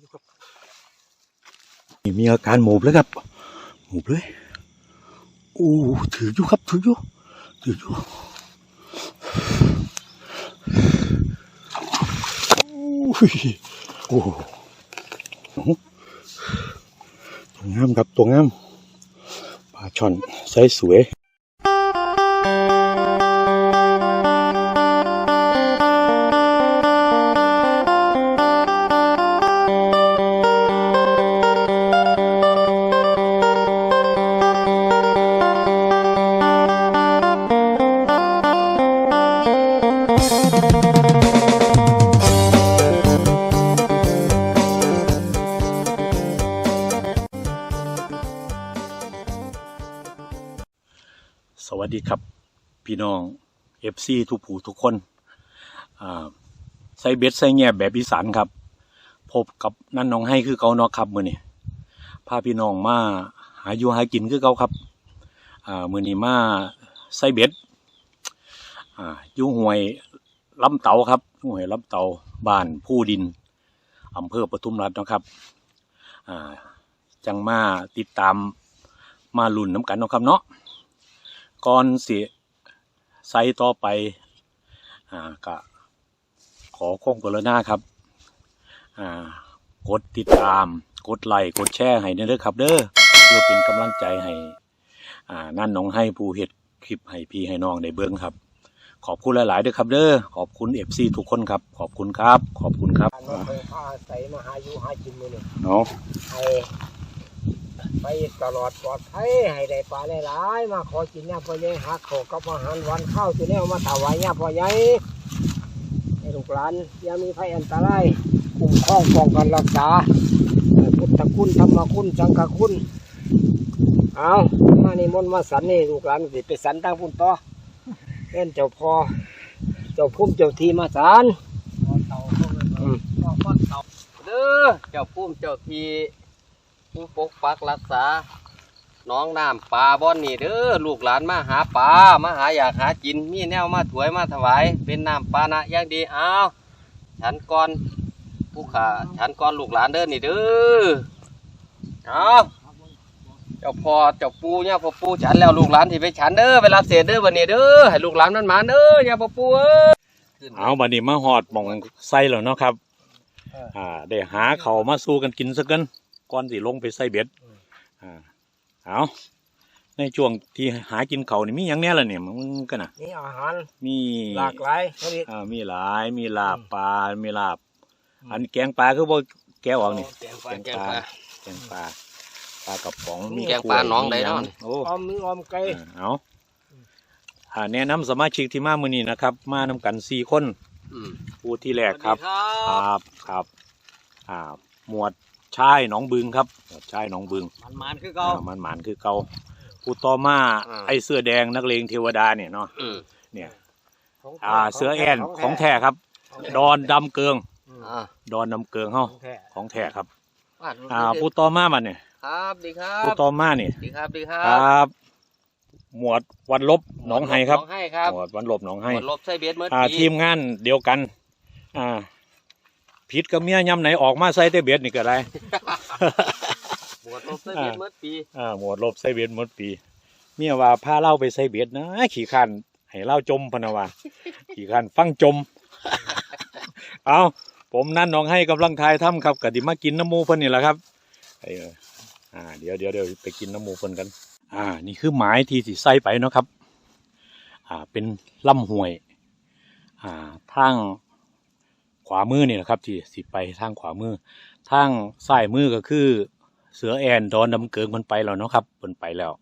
อยู่ครับนี่มีอาการหมูบแล้วครับหมูบเลยโอ้ถืออยู่ครับถืออยู่ถืออยู่โอ้โอ้ตัวงามครับตัวงามปลาช่อนไซส์สวย วัสดีครับ พี่น้องเอฟซีทุกผู้ทุกคนใส่เบ็ดใส่แง่แบบอีสานครับ พบกับนั่นน้องให้คือเกานอกครับมือนี่พาพี่น้องมาหาอยู่หากินคือเกาครับมือนี้มาใส่เบ็ดอยู่ห่วยลำเตาครับห่วยลำเตาบ้านผู้ดินอำเภอปทุมรัฐนะครับจังมาติดตามมาลุ่นน้ำกันนะครับเนาะ ก่อนสิไซต่อไป อ่าก็ขอคงกรณาครับ อ่ากดติดตาม กดไลค์กดแชร์ให้เด้อครับ เด้อเพื่อเป็นกำลังใจให้ อ่านั่นน้องให้ผู้เห็ดคลิปให้พี่ให้น้องได้เบิ้งครับ ขอบคุณหลายๆเด้อครับ เด้อขอบคุณเอฟซีทุกคนครับ ขอบคุณครับ ขอบคุณครับการมาเคยพาใส่มาหาอยู่หากินมือนี่เนาะให้ ไปตลอดปลอดภัยให้ได้ปลาหลายๆมาขอกินเนี่ยพ่อใหญ่หักโขกกับอาหารหวันข้าวตัวเนี้มาถวายเนี่ยพ่อใหญ่ให้ลูกหลานย่ามีภัยอันตรายคุ้มครองป้องกันรักษาพุทธคุณธรรมคุณสังฆคุณเอามานี่มนมาสันนี่ลูกหลานสิไปสันตั้งพุ่นต่อเล่นเจ้าพ่อเจ้าพุ่มเจ้าทีมาสันเด้อเจ้าพุ่มเจ้าที ผู้ปกปักรักษาหน้องน้ำปลาบ่อนนี่เด้อลูกหลานมาหาปลามาหาอยากหากินมีแนวมาถวยมาถวาย เป็นน้ำปานะอย่างดีเอาฉันก่อนผู้ขาฉันก่อนลูกหลานเด้อนี่เด้อเอาเจ้าพ่อเจ้าปูเนี่ยพ่อปูฉันแล้วลูกหลานที่ไปฉันเด้อไปรับเศษเด้อวันนี้เด้อให้ลูกหลานมันมาเด้อเนี่ยพ่อปูเอ้ยเอาบัดนี้มาหอดหมองไส้แล้วเนาะครับ อ่าได้หาเขาวมาสู้กันกินสักกัน ก่อนสิลงไปใส่เบ็ดอ่าเอาในช่วงที่หากินเขาวนี่มีอย่างแน่ละเนี่ยมันก็น่ะนี่อาหารมีหลากหลายผลิตอ่ามีหลายมีลาบปลา มีลาบ อันแกงปลาคือบ่แกวออกนี่แกงปลาแกงปลาแกงปลาปลากระป๋องแกงปลาหนองใดเนาะโอ้ออมมือออมไก่เออเอาอ่าแนะนำสมาชิกที่มามื้อนี้นะครับ มานำกันสี่คนอืมผู้ที่แรกครับสวัสดีคครับรับครับอ่าหมวด ชายหนองบึงครับหมวดชายหนองบึงมันมันคือเก่าอ่ามันหมานคือเก่าผู้ต่อมาอ่าไอเสื้อแดงนักเลงเทวดาเนี่ยเนาะอืมเนี่ยของอ่า เสือแอนของแท้ครับ ดอนดำเกิงอ่าดอนดำเกิงเฮาของแท้ของแท้ครับอ่าอ่าผู้ต่อมามันเนี่ยครับดีครัผู้บต่อมาเนี่ยดีครับดีครัคบรับหมวดวันลบหนองไห้ครับหนองไห้ครับหมวดวันลบหนองไห้หมดลบไส้เบียดเมื่ออ่าปีทีมงานเดียวกัน อ่า ผิดกับเมียยำไหนออกมาใส่แต่เบ็ดนี่ก็ได้หมดลบไส้เบียดเมื่อปีอ่าหมวดลบใส่เบ็ดหมดปี เมียว่าพาเล่าไปใส่เบ็ดนะขี่ขันให้เล่าจมพะนะว่า ขี่ขันฟังจม เอาผมนั่นน้องให้กำลังทายถ้ำครับกติมากินน้ำมูเพิ่นนี่แหละครับเอออ่า เดี๋ยวเดี๋ยวเดี๋ยวไปกินน้ำมูเพิ่นกัน อ่า นี่คือหมายที่สิใส่ไปเนาะครับ อ่าเป็นลำห้วย อ่าทางข วามือนี่แหละครับที่สิไปทางขวามือทางซ้ายมือก็คือเสือแอนดอนดำเกิงมันไปแล้วเนาะครับมันไปแล้ว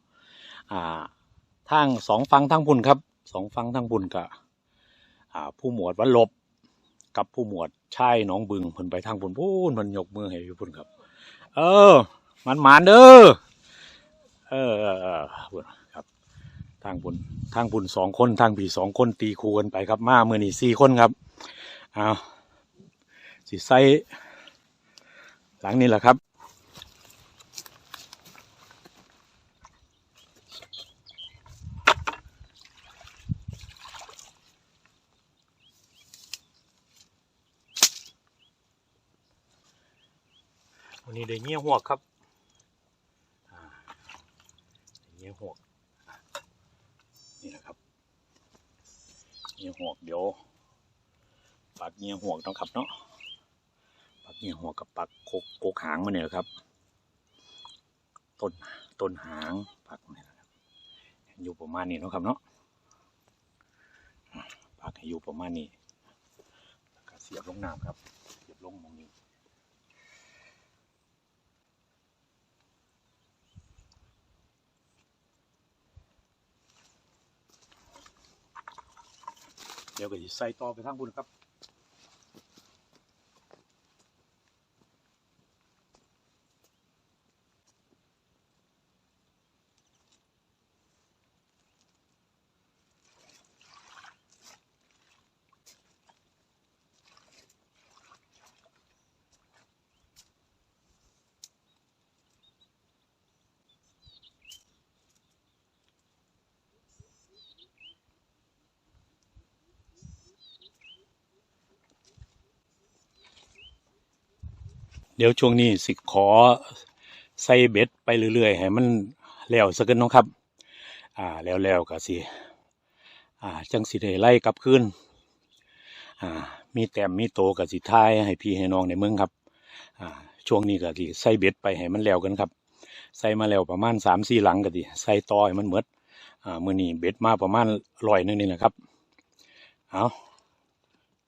อ่าทางสองฟังทางพุ่นครับสองฟังทางพุ่นก็อ่าผู้หมวดวันลบ กับผู้หมวดชายหนองบึงเพิ่นไปทางพุ่นพูนเพิ่นยกมือให้อยู่พุ่นครับ เออ มันหมานเด้อเออเออเออพุ่นครับ ทางพุ่นทางพุ่นสองคนทางผีสองคนตีคูกันไปครับ มาเมื่อนี้สี่คนครับเอา สิใส่หลังนี้แหละครับ วันนี้ได้เงี้ยหวครับเงี้ยหวกอะนี่นะครับเงี้ยหวเดี๋ยวปักเงี้ยหัวกเนาะครับเนาะ เงี้ยหวกับปักโคกโกกหางมาเนี่ยครับ ต้นต้นหางปักเนี่ยนะครับ อยู่ประมาณนี้นะครับเนาะปักอยู่ประมาณนี้แล้วก็เสียบลงน้ำครับ เสียบลงมองนี้เดี๋ยวก็จะใส่ต่อไปทางบุญครับ เดี๋ยวช่วงนี้สิขอใส่เบ็ดไปเรื่อยๆให้มันแล้วสักกันเนาะครับ อ่าแล้วแล้วก็สิอ่าจังสิได้ไล่กลับคืนอ่า มีแต้มมีโตกับสิท้ายให้พี่ให้น้องในเมืองครับอ่าช่วงนี้ก็สิใส่เบ็ดไปให้มันแล้วกันครับ ใส่มาแล้วประมาณสามสี่หลังก็ดิใส่ต่อให้มันเหมดอ่ามื้อนี้เบ็ดมาประมาณร้อยนึงนี่แหละครับเอา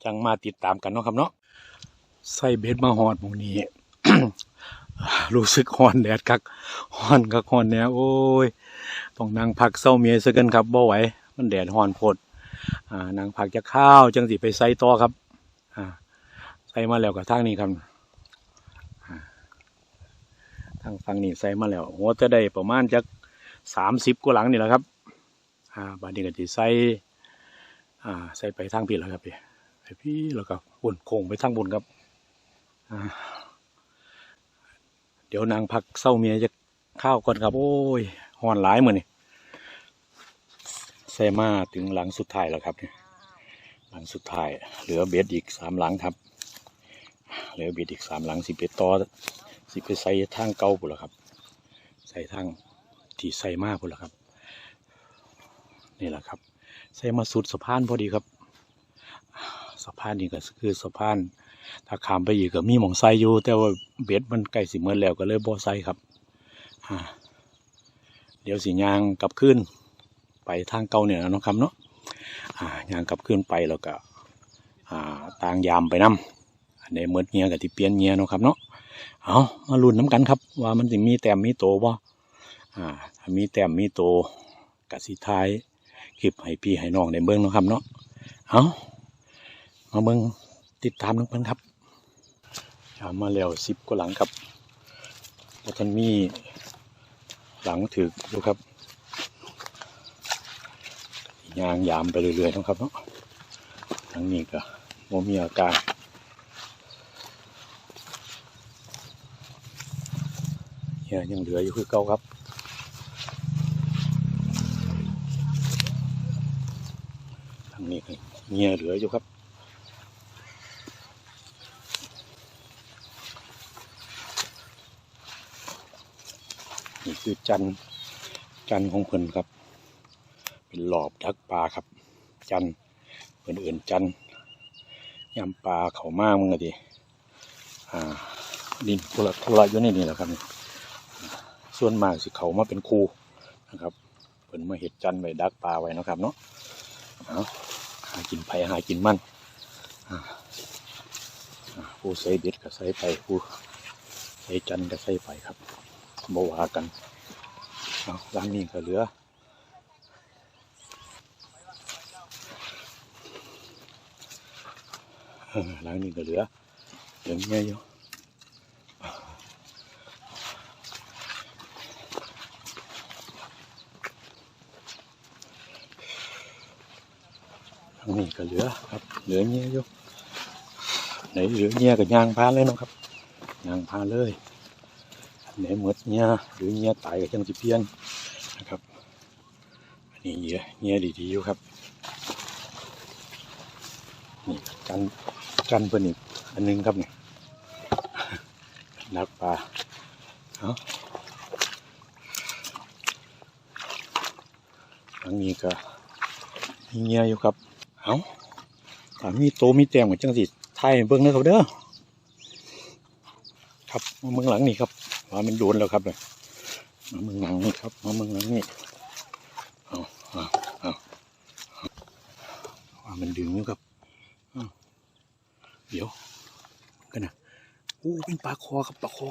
จังมาติดตามกันเนาะครับเนาะใส่เบ็ดมาหอดหมูนี้ รู้สึกฮอนแดดคักฮอนคักฮอนเนี่ยโอ้ยต้องนั่งพักเศร้าเมียซะกันครับบ่ไหวมันแดดฮอนโพดอ่านั่งพักจะข้าวจังสิไปใส่ต่อครับ อ่าใส่มาแล้วกับทางนี้ครับอ่าทางฝั่งนี้ใส่มาแล้วหัวจะได้ประมาณจักสามสิบกว่าหลังนี่แหละครับอ่าบาดนี้ก็จะใส่อ่าใส่ไปทางพี่แล้วครับพี่ไปพี่แล้วก็บุญโค้งไปทางบุญครับอ่า เดี๋ยวนางพักเศร้าเมียจะข้าวก่อนครับโอ้ยหอนหลายเหมือนี่ใส่มาถึงหลังสุดท้ายแล้วครับเนี่ยหลังสุดท้าย เหลือเบ็ดอีกสามหลังครับ เหลือเบ็ดอีกสามหลังสิบเบ็ดต่อสิไปใส่ทางเก่าพุ่นละครับ ใส่ทางที่ใส่มากพุ่นละครับนี่แหละครับ ใส่มาสุดสะพานพอดีครับสะพานนี่ก็คือสะพาน ถ้าขามไปอีกก็มีหมองไซอยู่ แต่ว่าเบ็ดมันใกล้สิเมื่อแล้วก็เลยบ่ไซครับอ่าเดี๋ยวสิยางกลับขึ้น ไปทางเก่าเนี่ยเนาะครับเนาะอ่ายางกลับขึ้นไปแล้วก็อ่าต่างยามไปนำอันนี้เมื่อเงียกับที่เปลี่ยนเงียเนาะครับเนาะเอามาลุ้นน้ำกันครับ ว่ามันจะมีแต้มมีโตบ่อ่ามีแต้มมีโตกับสิท้ายคลิปให้พี่ให้น้องในเบิ้องนะครับเนาะเอามาเบิ้อง ติดตามน้องเพิ่นครับยามมาแล้วสิบกว่าหลังครับแล้วท่านมีหลังถือดูครับยางยามไปเรื่อยๆนะครับเนาะทั้งนี้ก็โมมีอาการเฮียยังเหลืออยู่คือเก่าครับทางนี้เงียเหลืออยู่ครับ คือจันทร์จันทร์ของเพิ่นครับ เป็นหลอบดักปลาครับ จันทร์เพิ่นเอื่นจันทร์ยำปลาเขามากมึงอะดิอ่าดินทุละทุละอยู่ในนี่แหละครับนี่ส่วนมากสิเขามาเป็นครูนะครับเพิ่นมาเห็ดจันทร์ไว้ดักปลาไว้นะครับเนาะเอาหากินไผหากินมันผู้ใส่เบ็ดก็ใส่ไปผู้ใส่จันทร์ก็ใส่ไปครับบว่ากัน เอาร้านนี้ก็เหลือเออร้านนี้ก็เหลือเหลือเงี้ยอยู่ร้านนี้ก็เหลือครับ เหลือเงี้ยอยู่ไหนเหลือเงี้ยก็ยางพานเลยนะครับยางพานเลย ไหนหมดเงี้ยหรือเงี้ยตายก็ยังสิเพี้ยนนะครับ อันนี้เงี้ยเงี้ยดีๆอยู่ครับนี่กันกันเพิ่นอีกอันหนึงครับเนี่ดักปลาเอาทางนี้ก็มีเงียอยู่ครับเอาถ้ามีโตมีแต้มกับจังสิไทยเบิ่งนะครับเด้อครับมาเมืองหลังนี่ครับ ว่ามันโดนแล้วครับเลยมาเมืองหลังนี่ครับมาเมืองหลังนี่เอาเอาเอาว่ามันดึงอยู่ครับเอาเดี๋ยวกันนะโอ้เป็นปลาคอครับปลาคอ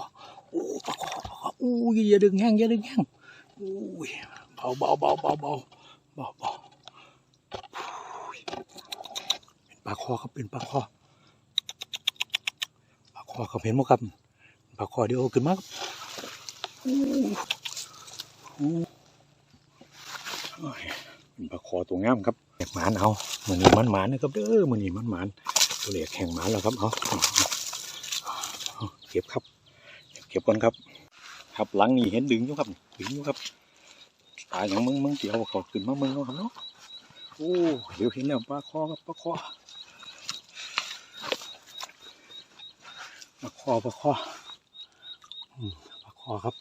โอ้ปลาคอปลาคอโอ้ยอย่าดึงแห้งอย่าดึงแห้งโอ้ยเบาเบาเบาเบาเบาเบาเบาเป็นปลาคอครับเป็นปลาคอปลาคอครับเห็นไหมครับปลาคอเดี๋ยวขึ้นมาครับ เป็นปลาคอตัวงามครับแหกหมานเอามือนี้มันหมานนะครับเด้อมือนี้มันหมานตัวเหล็กแข่งหมานแล้วครับเอาเอเก็บครับเก็บก่อนครับ ครับหลังนี้เห็นดึงอยู่ครับดึงอยู่ครับตายอย่างมึงมึงเดี๋ยวเขาขึ้นมามึงเอาครับเนาะโอ้เดี๋ยวเห็นแล้วปลาคอครับปลาคอปลาคอปลาคอ อืมปลาคอครับ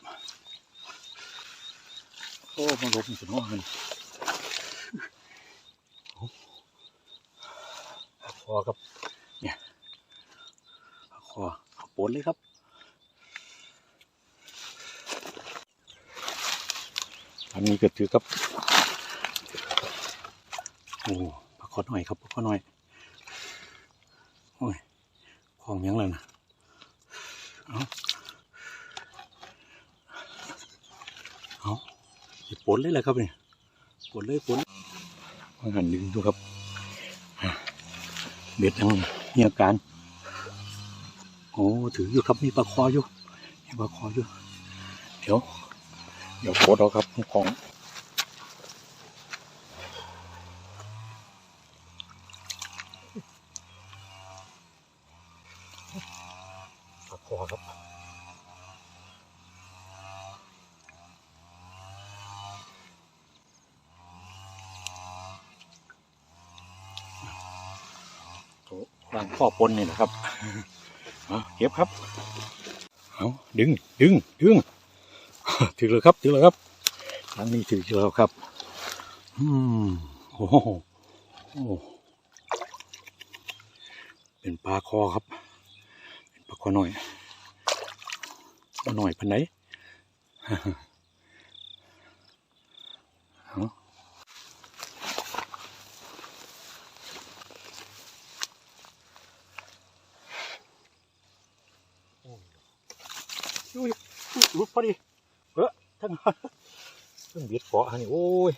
โอ้มาลบถึงห้องมันโอ้ปลาคอครับ เนี่ยคอเอาปนเลยครับอันนี้ก็ถือครับ โอ้ปลาคอหน่อยครับปลาคอหน่อย โอ้ย ของยังเลยนะ เอ้า ฝนเลยแหละครับเนี่ยฝนเลยฝนมาหันดึงดูครับเบ็ดยังมีอาการโอ้ถืออยู่ครับมีปลาคออยู่มีปลาคออยู่ เดี๋ยว เดี๋ยวโคตรเอาครับของปลาคอครับ วางข้อปนนี่นะครับเอาเก็บครับเอาดึงดึงดึงถือเลยครับถือเลยครับครั้งนี้ถือแล้วครับอืมโอ้โหโอ้เป็นปลาคอครับ เป็นปลาคอหน่อยปลาหน่อยพันไหน เอา อุ้ย อดพอดีเฮ้อทั้งทั้งเบ็ดเกาะนี่โอ้ย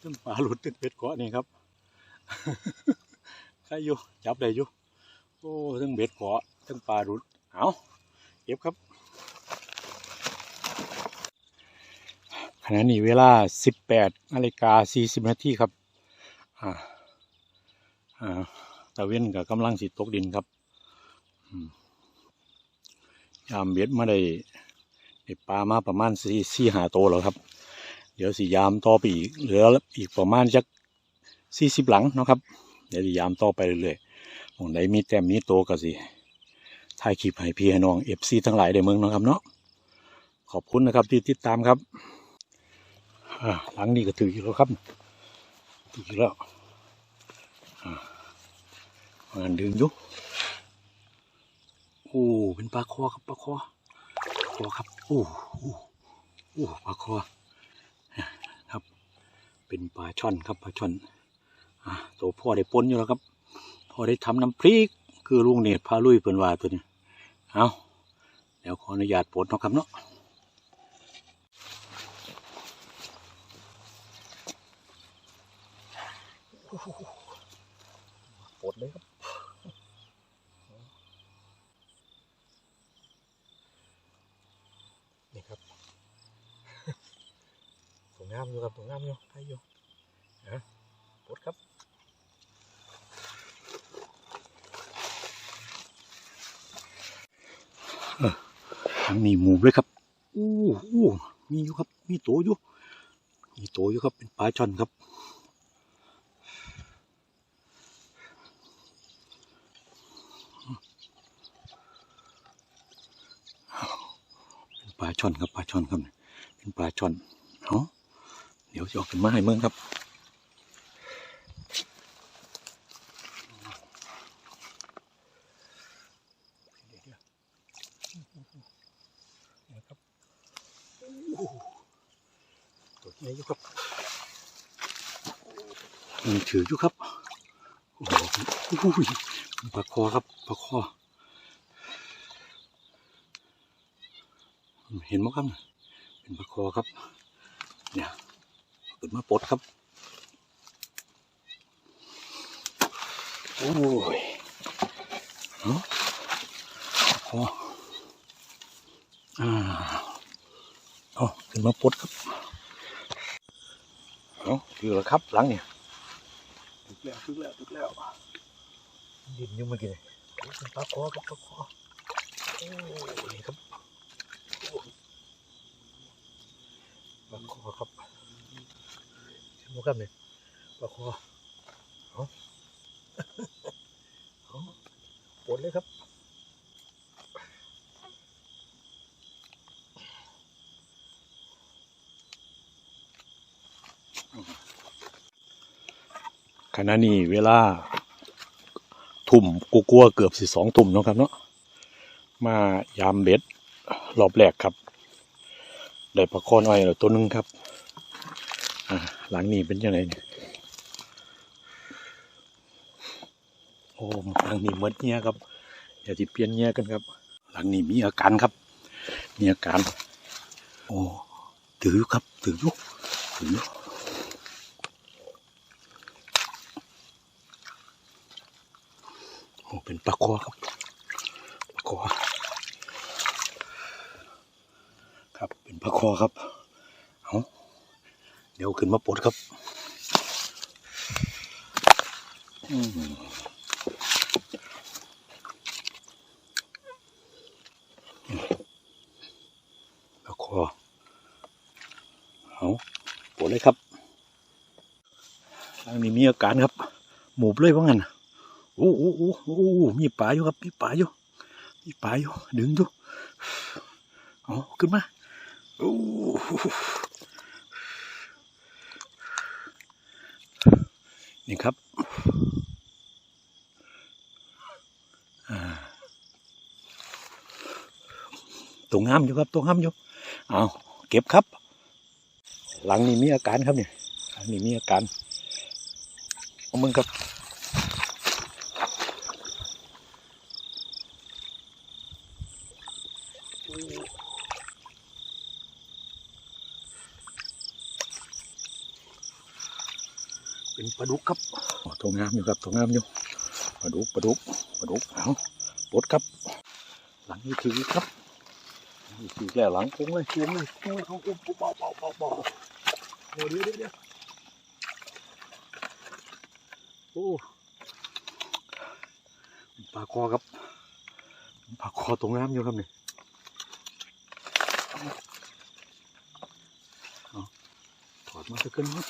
ทั้งปลาหลุดทั้งเบ็ดเกาะนี่ครับใครอยู่จับได้อยู่โอ้ทั้งเบ็ดเกาะทั้งปลาหลุดเอาเก็บครับขณะนี้เวลา 18นาฬิกา40นาทีครับอ่าอ่าตะเวนกับกำลังสิตกดินครับ ยามเบ็ดมาได้ได้ปลามาประมาณสี่สี่หาโตวแล้วครับ เดี๋ยวสิยามต่อไปอีกเหลืออีกประมาณจักสี่สิบหลังนะครับ เดี๋ยวสิยามต่อไปเรื่อยๆของไหนมีแต้มมีโตวก็สิถ่ายคลิปให้พี่ให้น้องเอฟซีทั้งหลายได้เมืองนะครับเนาะขอบคุณนะครับที่ติดตามครับหลังนี้ก็ถืออยู่แล้วครับถืออยู่แล้วงานดึงอยู่ โอ้เป็นปลาคอครับปลาคอคอครับ โอ้โอ้โอ้ปลาคอครับ เป็นปลาช่อนครับปลาช่อนอะตัวพ่อได้ปนอยู่แล้วครับพ่อได้ทำน้ำพริก คือลุงเนตรพาลุยเป็นว่าตัวนี้เอาเดี๋ยวขออนุญาตปลดเนาะครับเนาะปลดเลยครับ งามอยู่กับตัวงามอยู่ไทยอยู่นะปุ๊ดครับมีหมูเลยครับอู้หูมีอยู่ครับ มีโตอยู่ มีโตอยู่ครับ เป็นปลาช่อนครับเปลาช่อนครับปลาช่อนครับเป็นปลาช่อนเนาะ เดี๋ยวจะออกเป็นมาให้เมืองครับตัวใหญ่อยู่ครับมันถืออยู่ครับ โอ้โหอุ้ยปลาคอครับปลาคอ เห็นไหมครับ เป็นปลาคอครับ เนี่ยเปิด มาปลดครับ โอ้ยเนาะปลาคออ่าเอาขึ้นมาปลดครับเอาอยู่แล้วครับหลังเนี่ยถึกแล้วถึกแล้วถึกแล้วดินอยุ่งเมื่อกี้เลยเป็นปลาคอครับปลาคอโอ้นี่ครับปลาคอครับ โมครับเนี่ยปลาคอเอาเอาปวดเลยครับขณะนี้เวลา ทุ่มกูกลัวเกือบสิสองทุ่มเนาะครับเนาะมายามเบ็ดรอบแรกครับ ได้ปลาคอน้อยตัวหนึงครับ หลังนี้เป็นยังไงโอ้หลังนี้เมือนเงี้ยครับเดี๋ยวจะเปลี่ยนเงี้ยกันครับ หลังนี้มีอาการครับ มีอาการ โอ้ถือครับถือยู่ถือยู่โอ้เป็นปลาคอครับปลาคอครับเป็นปลาคอครับเอา เดี๋ยวขึ้นมาปลดครับอืมปลาคอเอาปลดเลยครับทางนี้มีอาการครับ หมูบเลยว่างั้นโอ้โอ้โอ้โอ้มีปลาอยู่ครับ มีปลาอยู่ มีปลาอยู่ ดึงอยู่เอาขึ้นมาโอ้ นี่ครับตัวงามอยู่ครับตัวงามอยู่เอาเก็บครับ หลังนี้มีอาการครับเนี่ยหลังนี้มีอาการเอามึงครับ ปลาดุกครับตัวงามอยู่ครับตัวงามอยู่ปลาดุกปลาดุกปลาดุกเอาปลดครับ หลังนี้ถือครับนี่ถือแล้วหลังคุ้งเลยคุ้งเลยคุ้งเลยเขาคุ้งเบาเบาเบาเบาเดี๋ยวเดี๋ยวเดี๋ยวโอ้ปลาคอครับปลาคอตัวงามอยู่ครับนี่เอาถอดมาสักขึ้นมั้งโอ้ยกล่องเลยสิตรงงามครับตรงงามครับเต็มกำเลยตรงงามตรงงามเอานี่ครับ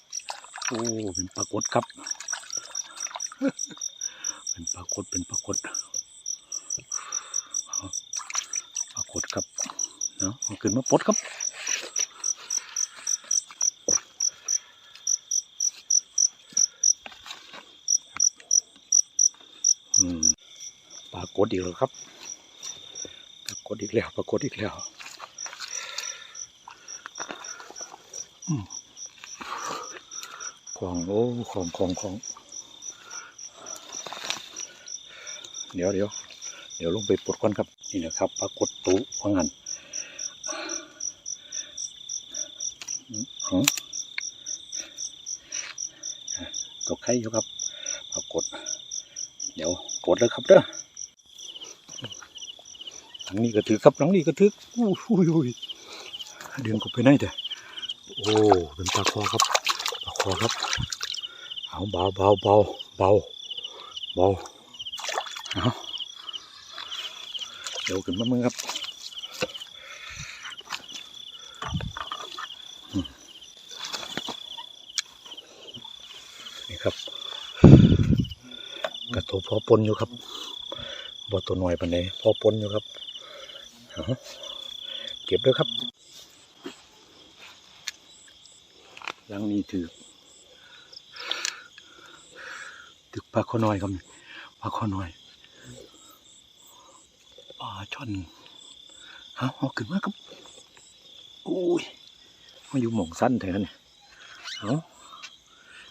โอ้ เป็นปรากฏครับ เป็นปรากฏเป็นปรากฏปรากฏครับเนาะขึ้นมาปดครับอืมปรากฏอีกแล้วครับ ปรากฏอีกแล้ว ปรากฏอีกแล้ว อืม ของโอ้ของของของ เดี๋ยวเดี๋ยวเดี๋ยวลงไปปลดก่อนครับ นี่นะครับปรากฏตู้ว่างันหือตกไข่อยู่ครับ ปรากฏ เดี๋ยวกดเลยครับเด้อหลังนี้ก็ถือครับหลังนี้ก็ถืออุ้ยอุ้ยอุ้ยดึงกบไปไหนเด้อโอ้ เป็นปลาคอครับ ปลาคอครับเอาเบาเบาเบาเบาเบาเอาเดี๋ยวขึ้นมามึงครับนี่ครับกระตัวพอปนอยู่ครับบ่ตัวหน่อยปานใดพอปนอยู่ครับเอาเก็บด้วยครับหลังนี้ถือ ปลาข้อน้อยครับปลาข้อน้อยปลาช่อนเอาเอาขึ้นมาครับอุ้ยมาอยู่หม่องสั้นแทนนี่เอา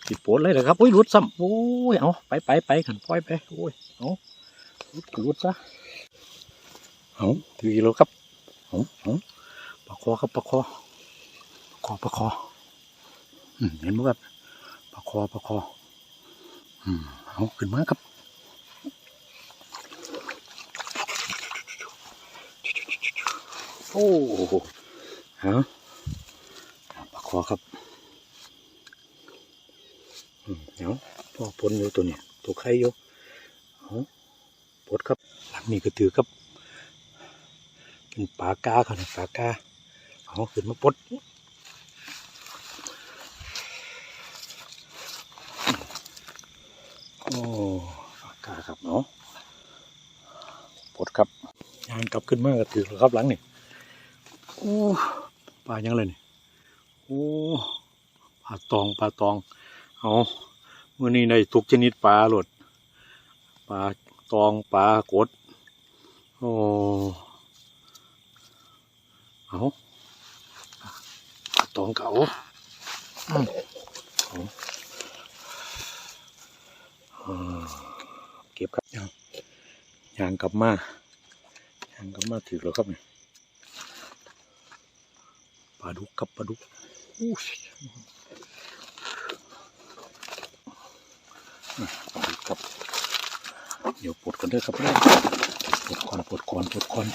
ติดโปนเลยนะครับอุ้ยหลุดซ้ำโอ้ยเอาไปไปไปขันปล่อยไปโอ้ยเอาหลุดก็รุดซะเอาถือกิโลครับเอาเอาปลาคอครับปลาคอปลาคอปลาคอเห็นไหมครับประคอประคอ อืม เอาขึ้นมาครับโอ้ฮะประคอครับอืมเอาพ่อปนอยู่ตัวเนี้ยตัวไข่อยู่เอาปดครับหลังนี้ก็ถือครับเป็นปลากาเขาเนี่ยปลากาเอาขึ้นมาปด โอ้ กกาครับเนาะปดครับยางกลับขึ้นมาก็ถือครับหลังนี่โอ้ปลายังเลยนี่โอ้ปลาตองปลาตองเอาเมื่อนี้ในทุกชนิดปลาหลดปลาตองปลากดโอ้เอาปลาตองเก่าอืมอ่า ก็บครับยังยางกลับมายางกลับมาถือแล้วครับเนี่ยปลาดุกครับปลาดุกอู้ยอะปลาดุกครับเดี๋ยวปลดกันเด้อครับเนี่ยปลดก่อนปลดก่อนปลดก่อน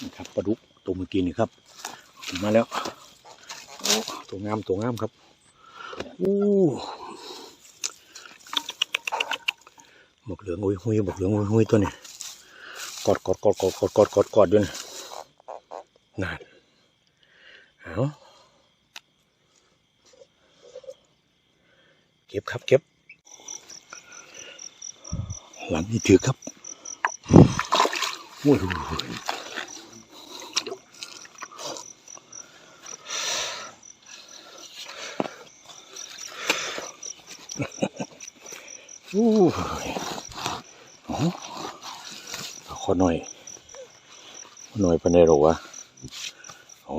นี่ครับปลาดุกตัวเมื่อกี้นี่ครับขึ้นมาแล้วโอ้ ตัวงามตัวงามครับอู้หมกเหลืองหุยหุยหมกเหลืองหุยหุยตัวนี้กอดกอดกอดกอดกอดกอดกอดกอดด้วยนะนั่นเอาเก็บครับเก็บ หลังนี้ถือครับโอ้ย อ้ยอ๋อเอาขอหน่อย หน่อยไปในหรอวะโอ๋อ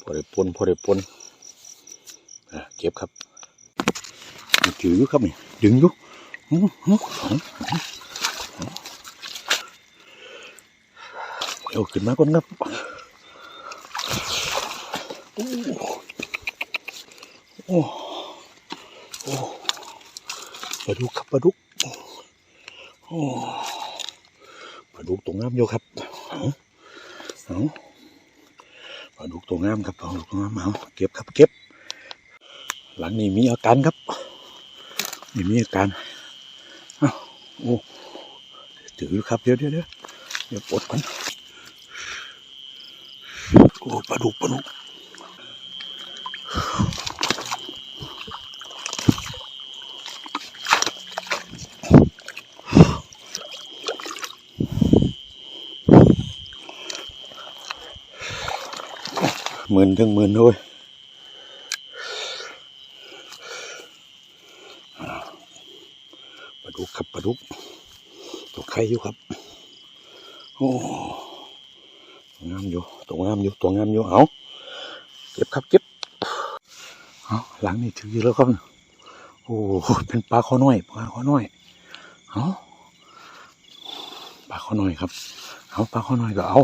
พอได้ปนพอได้ปนเก็บครับถืออยู่ครับนี่ดึงอยู่เอาขึ้นมาก่อนครับโอ้โอ้โอ้ ป ลาดุกครับปลาดุกโอ้ปลาดุกตัวงามอยู่ครับเอาปลาดุกตัวงามครับปลาดุกตัวงามเอาเก็บครับเก็บ หลังนี้มีอาการครับนี่มีอาการเอาโอ้ถือครับเดี๋ยวเดี๋ยวเดี๋ยวเดี๋ยวปลดก่อนโอ้ปลาดุกปลาดุก มื่นถึงหมื่นด้วยปลาดุกครับปลาดุกตัวไข่อยู่ครับ โอ้ตัวงามอยู่ตัวงามอยู่ตัวงามอยู่เอาเก็บครับเก็บเอาหลังนี่ถืออยู่แล้วครับโอ้เป็นปลาข้อน้อยปลาข้อน้อยเอาปลาข้อน้อยครับเอาปลาข้อน้อยก็เอา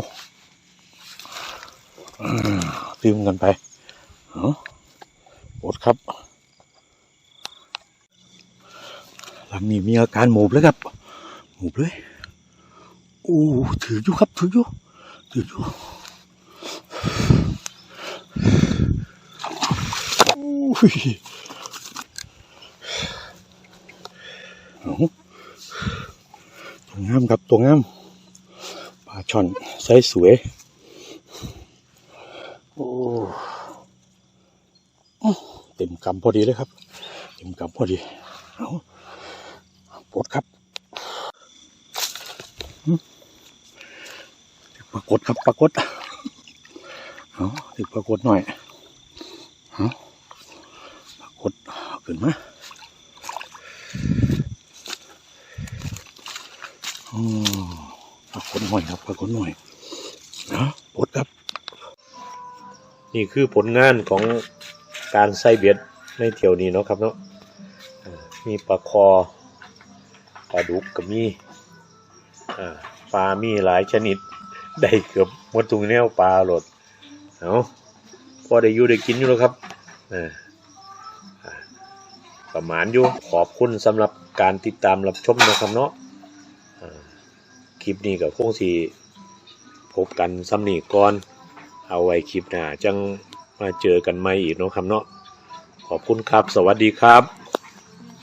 ติมกันไปเอาปวดครับหลังนี้มีอาการหมูบเลยครับ หมูบเลยโอ้ถืออยู่ครับ ถืออยู่ถืออยู่โอ้ยเอตัวงามครับตัวงามปลาช่อนใสสวย เต็มกำพอดีเลยครับ เต็มกำพอดีปลดครับปรากฏครับปรากฏเอาติดปรากฏหน่อยเอาปรากฏเอาขึ้นมาอืมปรากฏหน่อยครับปรากฏหน่อยนะปลดครับ นี่คือผลงานของการใส่เบ็ดในเที่ยวนี้เนาะครับเนาะมีปลาคอปลาดุกกับมีปลามีหลายชนิด ได้เกือบหมดทุกแนวปลาหลดเอาพอได้อยู่ได้กินอยู่แล้วครับประมาณอยู่ขอบคุณสำหรับการติดตามรับชมนะครับเนาะคลิปนี้กับคงสีพบกันซ้ำนี่ก่อน เอาไว้คลิปหน้าจังมาเจอกันใหม่อีกเนาะครับเนาะขอบคุณครับ สวัสดีครับ